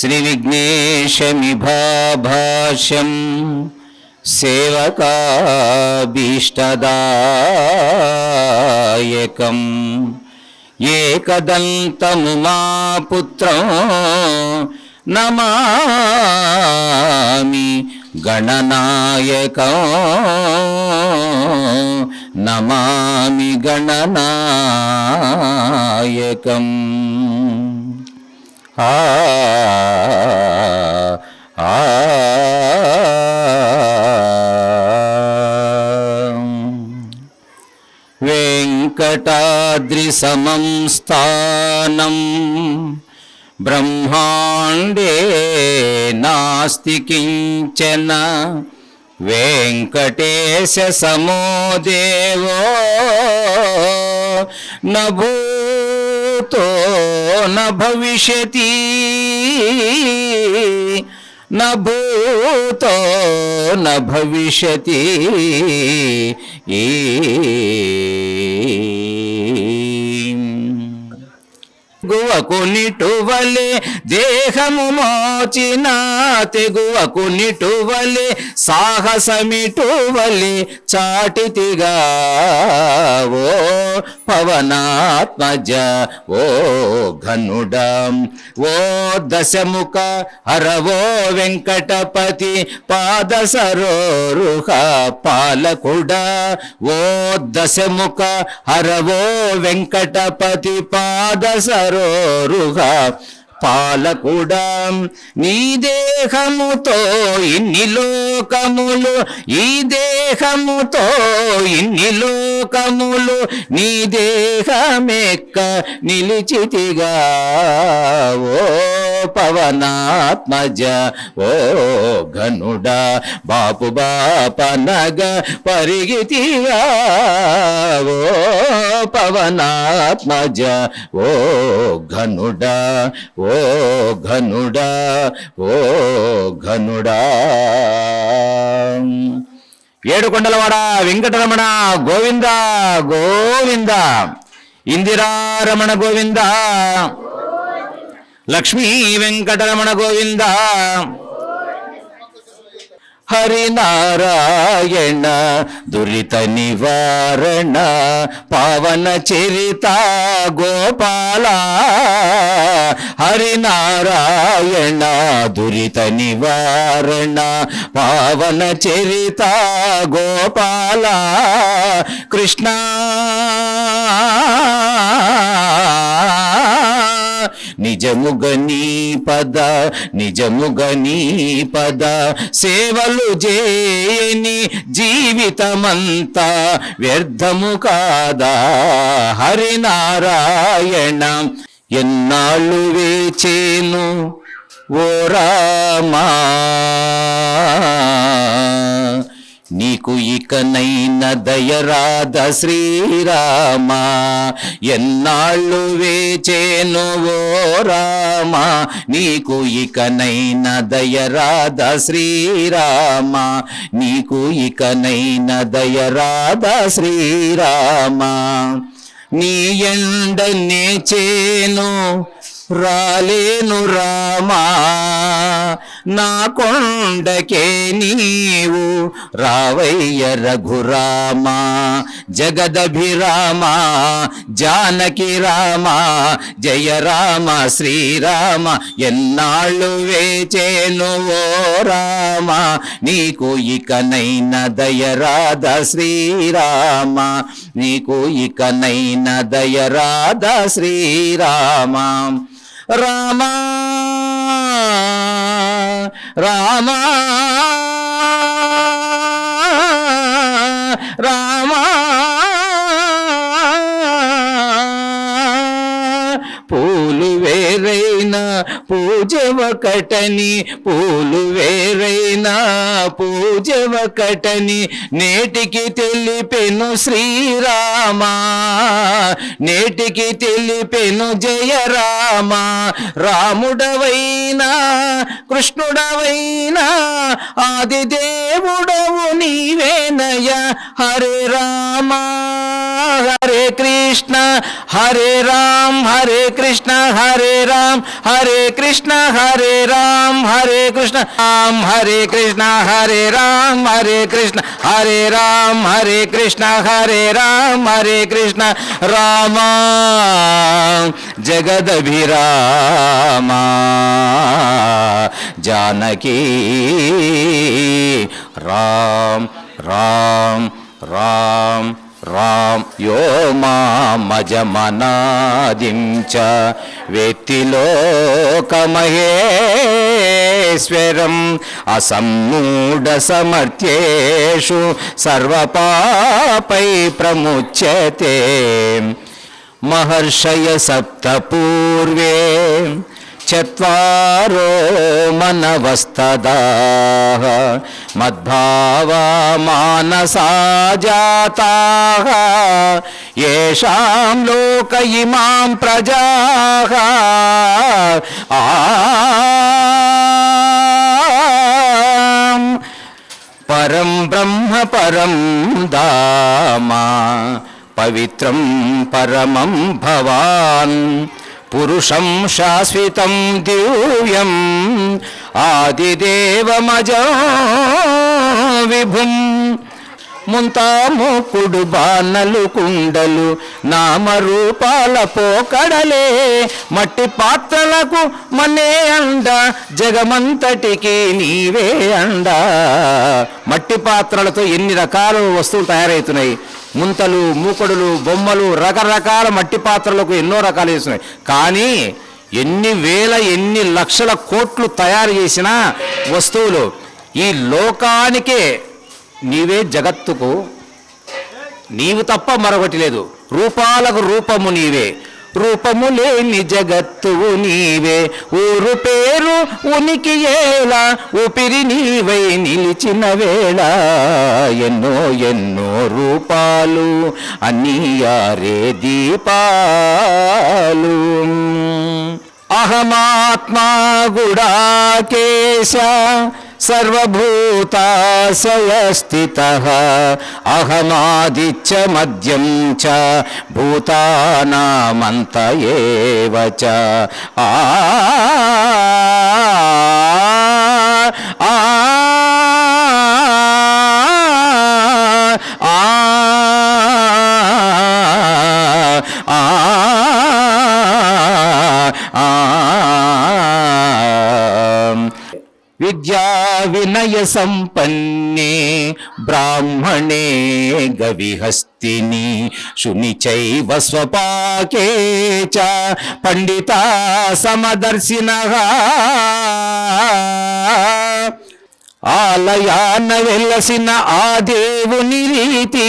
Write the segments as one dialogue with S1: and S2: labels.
S1: श्रीविघ्नेशमिभाभाष्यं सेवकाभीष्टदायकम् एकदन्तमुमापुत्रं नमामि गणनायकं नमामि गणनायकम् ఆ ఆ వెంకటాద్రి సమం స్థానం బ్రహ్మాండే నాస్తి కించన వెంకటేశ సమో దేవో నభూ న నవిష్యతి నూతో నవిష్యతి ఈ నిటువలే దేహము మోచిన తెగువకు నిటువలే సాహసమిటువలే చాటితిగా ఓ పవనాత్మజ ఓ ఘనుడం. ఓ దశముఖ హరవో వెంకటపతి పాద సరోరుహ పాలకుడ. ఓ దశముఖ హరవో వెంకటపతి పాద సరోరుహ పాలకుడా. నీ దేహముతో ఇన్ని లోకములు ఈ దేహముతో ఇన్ని లోకములు నీ దేహమెక్క నిలిచితిగా. ఓ పవనాత్మజ ఓ ఘనుడా బాపు బాపనగ పరిగితిగా ఓ పవనాత్మజ ఓ ఘనుడా ఓ ఘనుడా ఓ ఘనుడా. ఏడుకొండలవాడ వెంకటరమణ గోవింద గోవింద. ఇందిరారమణ గోవింద. లక్ష్మీ వెంకటరమణ గోవింద. హరినారాయణ దురిత నివారణ పవన చరిత గోపాల. హరినారాయణ దురిత నివారణ పవన చరిత గోపాల. కృష్ణ నిజముగ నీ పద నిజముగ నీ పద. సేవలు చేయని జీవితమంతా వ్యర్థము కాదా? హరినారాయణ ఎన్నాళ్ళు వేచేను ఓ రామా? నీకు ఇకనైన దయరాధ శ్రీరామ ఎన్నాళ్ళు వేచేను ఓ రామ నీకు ఇకనైన దయరాధ శ్రీరామ నీకు ఇకనైన దయరాధ శ్రీరామ. నీ ఎండనే చేను రాలేను రామా నా కొండకే నీవు రావయ్య రఘురామ జగదభిరామ జానకి రామ జయ రామ శ్రీరామ ఎన్నాళ్ళు వేచేను ఓ రామ నీకు ఇకనైన దయరాధ శ్రీరామ నీకు ఇకనైన దయరాధ శ్రీరామ. రామా రామ రామ. పూలు వేరైనా పూజ ఒకటని పూలు వేరైనా పూజ ఒకటని నేటికి తెలిపెను శ్రీరామా నేటికి తెలిపెను జయరామ. రాముడవైనా కృష్ణుడవైనా ఆది దేవుడవు నీవేనయ హరే రామా హరే కృష్ణ హరే రామ్ హరే కృష్ణ హరే రామ్ హరే కృష్ణ హరే రామ్ హరే కృష్ణ రామ్ హరే కృష్ణ హరే రామ్ హరే కృష్ణ హరే రామ్ హరే కృష్ణ హరే రామ్ హరే కృష్ణ రామ జగదభిరామ జానకీ రామ్ రామ్ రామ్ యో మామజమనాదిం వేత్తిలోకమహేశ్వరం అసమ్మూఢ సమర్థ్యేషు సర్వపాపై ప్రముచ్యతే. మహర్షయ సప్త పూర్వే చరో మనవస్తదాః మద్భావా మానసా జాతాః येषां లోక ఇమాం ప్రజా ఆం పరం బ్రహ్మ పరం దామా పవిత్రం పరమం భవాన్ పురుషం శాశ్వతం దివ్యం ఆదిదేవమజో విభుం ముంతామోకుడు బాణలు కుండలు నామరూపాల పోకడలే మట్టి పాత్రలకు మనే అండ జగమంతటికి నీవే అండ మట్టి పాత్రలతో ఎన్ని రకాల వస్తువులు తయారవుతున్నాయి? ముంతలు మూకడులు బొమ్మలు రకరకాల మట్టి పాత్రలకు ఎన్నో రకాలు వేస్తున్నాయి. కానీ ఎన్ని వేల ఎన్ని లక్షల కోట్లు తయారు చేసిన వస్తువులు ఈ లోకానికే నీవే జగత్తుకు నీవు తప్ప మరొకటి లేదు. రూపాలకు రూపము నీవే. రూపము లేని జగత్తువు నీవే. ఊరు పేరు ఉనికి ఏలా ఊపిరి నీవై నిలిచిన వేళ. ఎన్నో ఎన్నో రూపాలు అన్నీయారే దీపాలు. అహమాత్మా గుడాకేశ సర్వభూతాశయస్థిత అహమాదిత్య మద్యం చ భూతానామంత ఏవ ఆ संपन्ने ब्राह्मणे गविहस्तिनी शुनिचैव स्वपाके च पंडिता समदर्शिनः। ఆలయాన వెలసిన ఆ దేవుని రీతి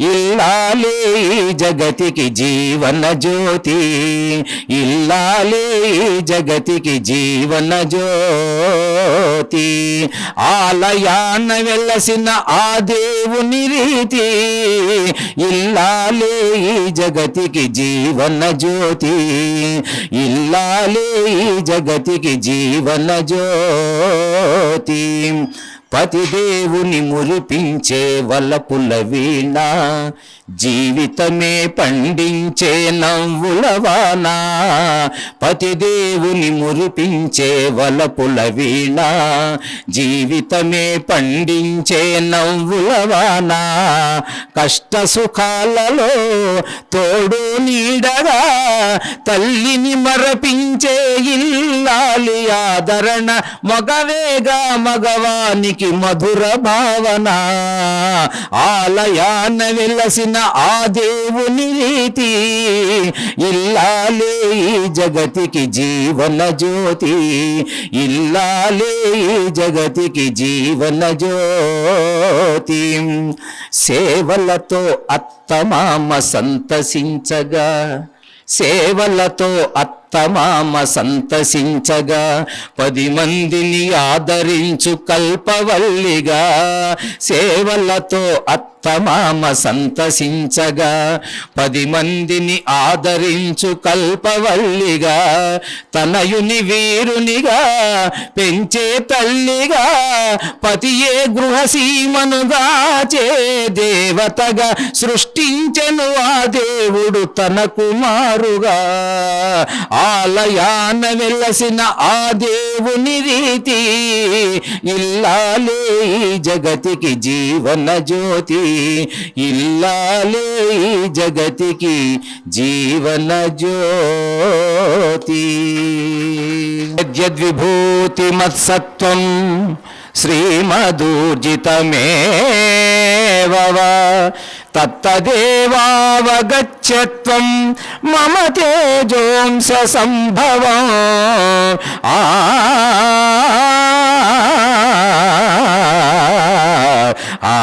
S1: ఇల్లాలే జగతికి జీవన జ్యోతి. ఇల్లాలే జగతికి జీవన జ్యోతి. ఆలయాన వెలసిన ఆ దేవుని రీతి ఇల్లాలే జగతికి జీవన జ్యోతి. ఇల్లాలే జగతికి జీవన జ్యోతి. I'm. పతిదేవుని మురిపించే వలపుల వీణ జీవితమే పండించే నవ్వులవాన పతిదేవుని మురిపించే వలపుల వీణ జీవితమే పండించే నవ్వులవాన కష్ట సుఖాలలో తోడు నీడగా తల్లిని మరపించే ఇల్లాలి ఆదరణ మగవేగా మగవానికి మధుర భావన ఆలయాన వెలసిన ఆ దేవుని రీతి ఇల్లాలే ఈ జగతికి జీవన జ్యోతి ఇల్లాలే ఈ జగతికి జీవన జ్యోతి. సేవలతో అత్తమామ సంతసించగా సేవలతో అత్త తమామ సంతసించగా పది మందిని ఆదరించు కల్పవల్లిగా సేవలతో అత్తమామ సంతసించగా పది మందిని ఆదరించు కల్పవల్లిగా తనయుని వీరునిగా పెంచే తల్లిగా పతియే గృహసీమనుగా చే దేవతగా సృష్టించెను ఆ దేవుడు తన కుమారుగా. ఆలయాన వెలసిన ఆ దేవుని రీతి ఇల్లాలే ఈ జగతికి జీవన జ్యోతి ఇల్లాలే ఈ జగతికి జీవన జ్యోతి. యద్విభూతి మత్సత్వం శ్రీమదూర్జితమేవ తత్తదేవావగచ్చత్వం మమ తేజోంస సంభవ ఆ ఆ